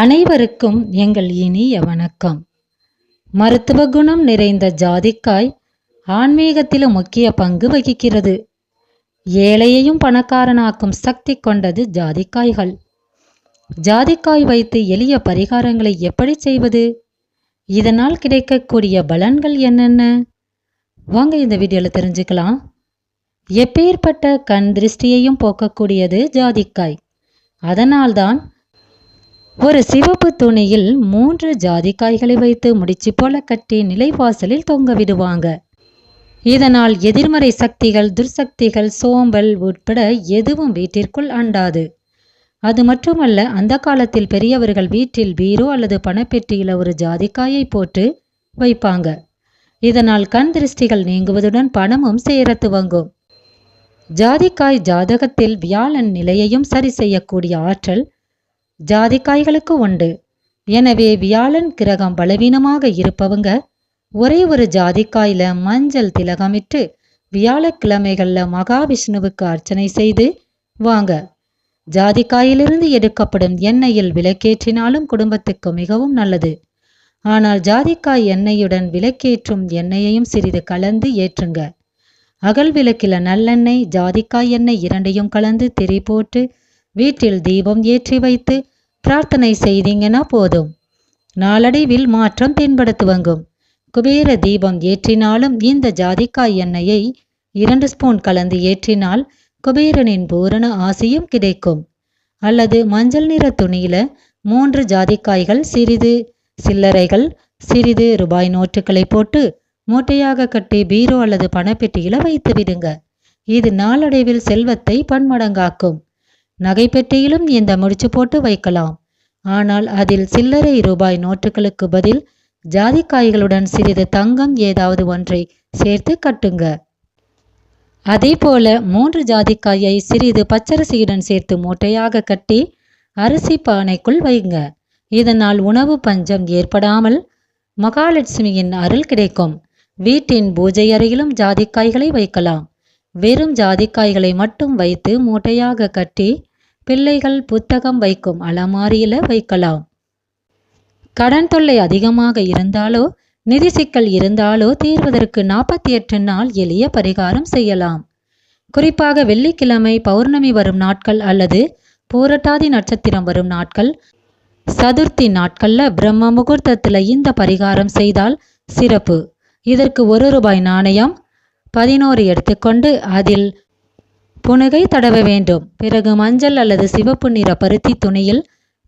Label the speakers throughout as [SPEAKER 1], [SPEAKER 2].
[SPEAKER 1] அனைவருக்கும் எங்கள் இனிய வணக்கம். மருத்துவ குணம் நிறைந்த ஜாதிக்காய் ஆன்மீகத்திலும் முக்கிய பங்கு வகிக்கிறது. ஏழையையும் பணக்காரனாக்கும் சக்தி கொண்டது ஜாதிக்காய்கள். ஜாதிக்காய் வைத்து எளிய பரிகாரங்களை எப்படி செய்வது? இதனால் கிடைக்கக்கூடிய பலன்கள் என்னென்ன? வாங்க இந்த வீடியோவில் தெரிஞ்சுக்கலாம். எப்பேற்பட்ட கண் திருஷ்டியையும் போக்கக்கூடியது ஜாதிக்காய். அதனால்தான் ஒரு சிவப்பு துணியில் மூன்று ஜாதிக்காய்களை வைத்து முடிச்சு போல கட்டி நிலைவாசலில் தொங்க விடுவாங்க. இதனால் எதிர்மறை சக்திகள் துர்சக்திகள் சோம்பல் உட்பட எதுவும் வீட்டிற்குள் அண்டாது. அது மட்டுமல்ல அந்த காலத்தில் பெரியவர்கள் வீட்டில் பீரோ அல்லது பணப்பெட்டியில் ஒரு ஜாதிக்காயை போட்டு வைப்பாங்க. இதனால் கண் திருஷ்டிகள் நீங்குவதுடன் பணமும் சேர துவங்கும் ஜாதிக்காய் ஜாதகத்தில் வியாழன் நிலையையும் சரி செய்யக்கூடிய ஆற்றல் ஜாதிக்காய்களுக்கு உண்டு. எனவே வியாழன் கிரகம் பலவீனமாக இருப்பவங்க ஒரே ஒரு ஜாதிக்காயில மஞ்சள் திலகமிட்டு வியாழக்கிழமைகள்ல மகாவிஷ்ணுவுக்கு அர்ச்சனை செய்து வாங்க. ஜாதிக்காயிலிருந்து எடுக்கப்படும் எண்ணெயில் விளக்கேற்றினாலும் குடும்பத்துக்கு மிகவும் நல்லது. ஆனால் ஜாதிக்காய் எண்ணெயுடன் விளக்கேற்றும் எண்ணெயையும் சிறிது கலந்து ஏற்றுங்க. அகல் விளக்கில நல்லெண்ணெய் ஜாதிக்காய் எண்ணெய் இரண்டையும் கலந்து திரி போட்டு வீட்டில் தீபம் ஏற்றி வைத்து பிரார்த்தனை செய்தீங்கன்னா போதும். நாளடைவில் மாற்றம் தென்பட துவங்கும் குபேர தீபம் ஏற்றினாலும் இந்த ஜாதிக்காய் எண்ணெயை இரண்டு ஸ்பூன் கலந்து ஏற்றினால் குபேரனின் பூரண ஆசையும் கிடைக்கும். அல்லது மஞ்சள் நிற துணியில மூன்று ஜாதிக்காய்கள் சிறிது சில்லறைகள் சிறிது ரூபாய் நோட்டுகளை போட்டு மூட்டையாக கட்டி பீரோ அல்லது பணப்பெட்டியில வைத்து விடுங்க இது நாளடைவில் செல்வத்தை பன்மடங்காக்கும். நகைப்பெட்டியிலும் இந்த முடிச்சு போட்டு வைக்கலாம். ஆனால் அதில் சில்லறை ரூபாய் நோட்டுகளுக்கு பதில் ஜாதிக்காய்களுடன் சிறிது தங்கம் ஏதாவது ஒன்றை சேர்த்து கட்டுங்க. அதே போல மூன்று ஜாதிக்காயை சிறிது பச்சரிசியுடன் சேர்த்து மூட்டையாக கட்டி அரிசி பானைக்குள் வைங்க. இதனால் உணவு பஞ்சம் ஏற்படாமல் மகாலட்சுமியின் அருள் கிடைக்கும். வீட்டின் பூஜை அறையிலும் ஜாதிக்காய்களை வைக்கலாம். வெறும் ஜாதிக்காய்களை மட்டும் வைத்து மூட்டையாக கட்டி பிள்ளைகள் புத்தகம் வைக்கும் அலமாரியில வைக்கலாம். கடன் தொல்லை அதிகமாக இருந்தாலோ நிதி சிக்கல் இருந்தாலோ தீர்வதற்கு நாற்பத்தி எட்டு நாள் எளிய பரிகாரம் செய்யலாம். குறிப்பாக வெள்ளிக்கிழமை பௌர்ணமி வரும் நாட்கள் அல்லது பூரட்டாதி நட்சத்திரம் வரும் நாட்கள் சதுர்த்தி நாட்கள்ல பிரம்ம முகூர்த்தத்துல இந்த பரிகாரம் செய்தால் சிறப்பு. இதற்கு ஒரு ரூபாய் நாணயம் பதினோரு எடுத்துக்கொண்டு அதில் புனுகை தடவ வேண்டும். பிறகு மஞ்சள் அல்லது சிவப்பு நிற பருத்தி துணியில்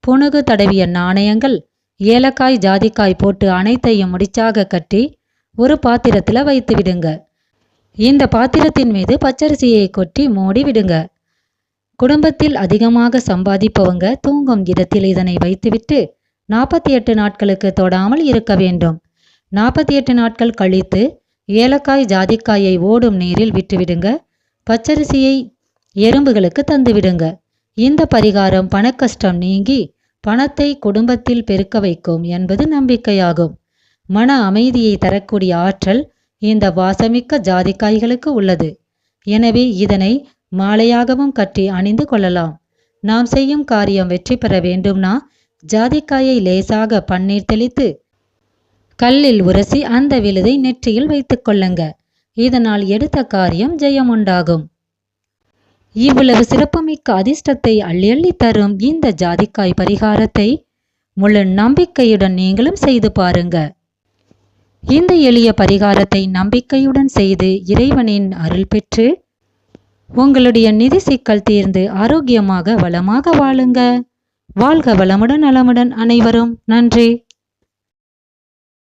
[SPEAKER 1] புனுகு தடவிய நாணயங்கள் ஏலக்காய் ஜாதிக்காய் போட்டு அனைத்தையும் முடிச்சாக கட்டி ஒரு பாத்திரத்தில் வைத்து விடுங்க. இந்த பாத்திரத்தின் மீது பச்சரிசியை கொட்டி மூடி விடுங்க. குடும்பத்தில் அதிகமாக சம்பாதிப்பவங்க தூங்கும் இடத்தில் இதனை வைத்துவிட்டு நாற்பத்தி எட்டு நாட்களுக்கு தொடாமல் இருக்க வேண்டும். நாற்பத்தி எட்டு நாட்கள் கழித்து ஏலக்காய் ஜாதிக்காயை ஓடும் நீரில் விட்டுவிடுங்க. பச்சரிசியை எறும்புகளுக்கு தந்துவிடுங்க. இந்த பரிகாரம் பணக்கஷ்டம் நீங்கி பணத்தை குடும்பத்தில் பெருக்க வைக்கும் என்பது நம்பிக்கையாகும். மன அமைதியை தரக்கூடிய ஆற்றல் இந்த வாசமிக்க ஜாதிக்காய்களுக்கு உள்ளது. எனவே இதனை மாலையாகவும் கட்டி அணிந்து கொள்ளலாம். நாம் செய்யும் காரியம் வெற்றி பெற வேண்டும்னா ஜாதிக்காயை லேசாக பன்னீர் தெளித்து கல்லில் உரசி அந்த விழுதை நெற்றியில் வைத்துக் கொள்ளுங்க. இதனால் எடுத்த காரியம் ஜெயம் உண்டாகும் இவ்வளவு சிறப்புமிக்க அதிர்ஷ்டத்தை அள்ளி அள்ளி தரும் இந்த ஜாதிக்காய் பரிகாரத்தை முழு நம்பிக்கையுடன் நீங்களும் செய்து பாருங்க. இந்த எளிய பரிகாரத்தை நம்பிக்கையுடன் செய்து இறைவனின் அருள் பெற்று உங்களுடைய நிதி சிக்கல் தீர்ந்து ஆரோக்கியமாக வளமாக வாழுங்க. வாழ்க வளமுடன் நலமுடன் அனைவரும். நன்றி.